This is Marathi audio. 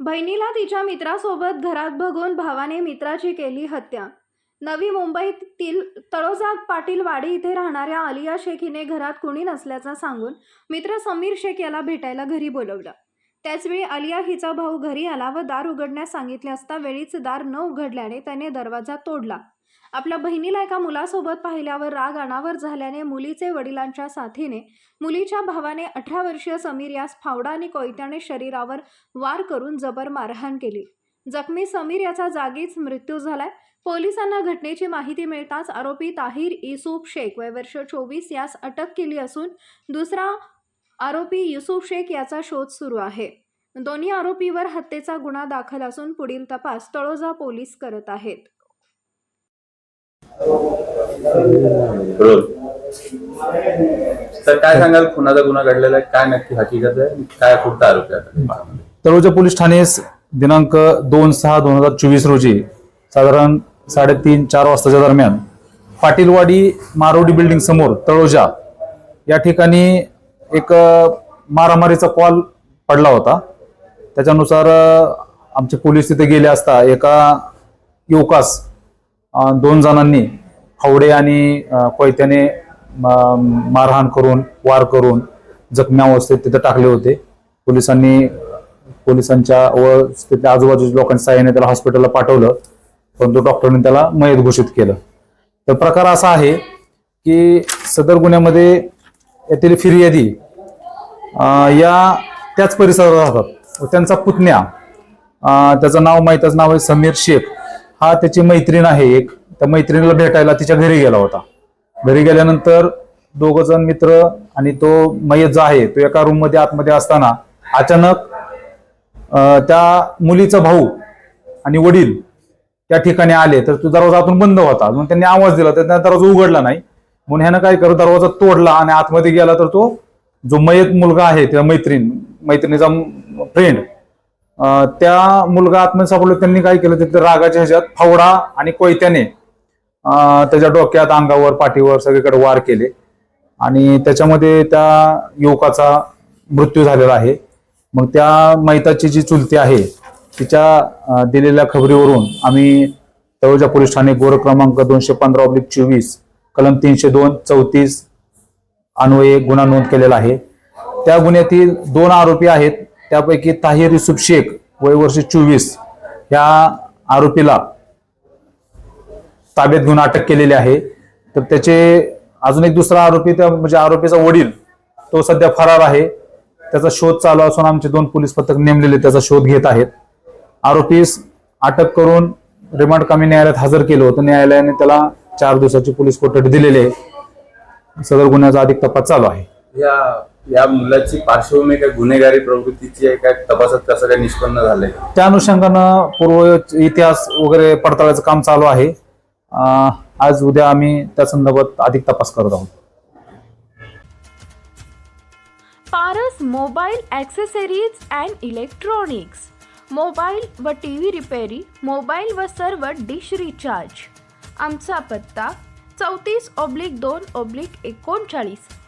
बहिणीला तिच्या मित्रासोबत घरात बघून भावाने मित्राची केली हत्या. नवी मुंबईतील तळोजा पाटील वाडी इथे राहणाऱ्या आलिया शेख हिने घरात कुणी नसल्याचं सांगून मित्र समीर शेख याला भेटायला घरी बोलवलं. त्याचवेळी आलिया हिचा भाऊ घरी आला व दार उघडण्यास सांगितले असता वेळीच दार न उघडल्याने त्याने दरवाजा तोडला. आपल्या बहिणीला एका मुलासोबत पाहिल्यावर राग अनावर झाल्याने मुलीचे वडिलांच्या साथीने मुलीच्या भावाने अठरा वर्षीय समीर यास फावडा आणि कोयत्याने शरीरावर वार करून जबर मारहाण केली. जखमी समीर याचा जागीच मृत्यू झालाय. पोलिसांना घटनेची माहिती मिळताच आरोपी ताहिर इसूफ शेख वय वर्ष चोवीस यास अटक केली असून दुसरा आरोपी युसुफ शेख याचा शोध सुरू आहे. दोन्ही आरोपीवर हत्येचा गुन्हा दाखल असून पुढील तपास तळोजा पोलीस करत आहेत. तर काय सांगाल खुनाचा गुन्हा घडलेला आहे काय नक्की हकीकत आहे? काय कुठचा आरोप आहे तळोजा पोलीस ठाणे दिनांक दोन सहा दोन हजार चोवीस रोजी साधारण साडेतीन चार वाजताच्या दरम्यान पाटीलवाडी मारोडी बिल्डिंग समोर तळोजा या ठिकाणी एक मारामारीचा कॉल पडला होता. त्याच्यानुसार आमचे पोलीस तिथे गेले असता एका युवकास दोन जणांनी फावडे आणि कोयत्याने म- मारहाण करून वार करून जखमी अवस्थेत तिथे टाकले होते. पोलिसांनी पोलिसांच्या व तिथल्या आजूबाजूच्या लोकांच्या साह्याने त्याला हॉस्पिटलला पाठवलं परंतु डॉक्टरने त्याला मयत घोषित केलं. तर प्रकार असा आहे की सदर गुन्ह्यामध्ये येथील फिर्यादी या त्याच परिसरात राहतात. त्यांचा पुतण्या त्याचं नाव माहीतच नाव आहे समीर शेख. हा त्याची मैत्रीण आहे एक. त्या मैत्रिणीला भेटायला तिच्या घरी गेला होता. घरी गेल्यानंतर दोघ जण मित्र आणि तो मयत जो आहे तो एका रूममध्ये आतमध्ये असताना अचानक त्या मुलीचा भाऊ आणि वडील त्या ठिकाणी आले. तर तो दरवाजा आतून बंद होता. म्हणून त्यांनी आवाज दिला तर त्यांना दरवाजा उघडला नाही. म्हणून ह्यानं काय करत दरवाजा तोडला आणि आतमध्ये गेला तर तो जो मयत मुलगा आहे त्या मैत्रीण मैत्रिणीचा फ्रेंड त्या मुलगा आतमध्ये सापडलो त्यांनी काय केलं तिथे रागाच्या ह्याच्यात फावडा आणि कोयत्याने त्याच्या डोक्यात अंगावर पाठीवर सगळीकडे वार केले. आणि त्याच्यामध्ये त्या युवकाचा मृत्यू झालेला आहे. मग त्या मैताची जी चुलती आहे तिच्या दिलेल्या खबरीवरून आम्ही तळोजा पोलीस ठाणे गोर क्रमांक दोनशे पंधरा ऑब्लिक चोवीस कलम तीनशे दोन चौतीस अन्वये गुन्हा नोंद केलेला आहे. त्या गुन्ह्यातील दोन आरोपी आहेत. त्यापैकी ताहिर युसुफ शेख वय वर्ष चोवीस या आरोपीला ताब्यात घेऊन अटक केलेली आहे. तर त्याचे अजून एक दुसरा आरोपी त्या म्हणजे आरोपीचा वडील तो सध्या फरार आहे. त्याचा शोध चालू असून आमचे दोन पोलीस पथक नेमलेले त्याचा शोध घेत आहेत. आरोपीस अटक करून रिमांड कमी न्यायालयात हजर केलं होतं. न्यायालयाने त्याला चार दिवसाची पोलीस कोठडी दिलेली आहे. सदर गुन्ह्याचा अधिक तपास चालू आहे. या मुलाची पार्श्वभूमी काय गुन्हेगारी प्रवृत्तीची आहे काय तपासात कसं काय निष्पन्न झालंय? त्या अनुषंगानं पूर्व इतिहास वगैरे पडताळायचं काम चालू आहे. अं, आज उद्या आम्ही त्या संदर्भात अधिक तपास करत आहोत. Paras mobile accessories and electronics. Mobile व टी व्ही रिपेरी मोबाईल व सर्व डिश रिचार्ज. आमचा पत्ता चौतीस ऑब्लिक दोन ऑब्लिक एकोणचाळीस.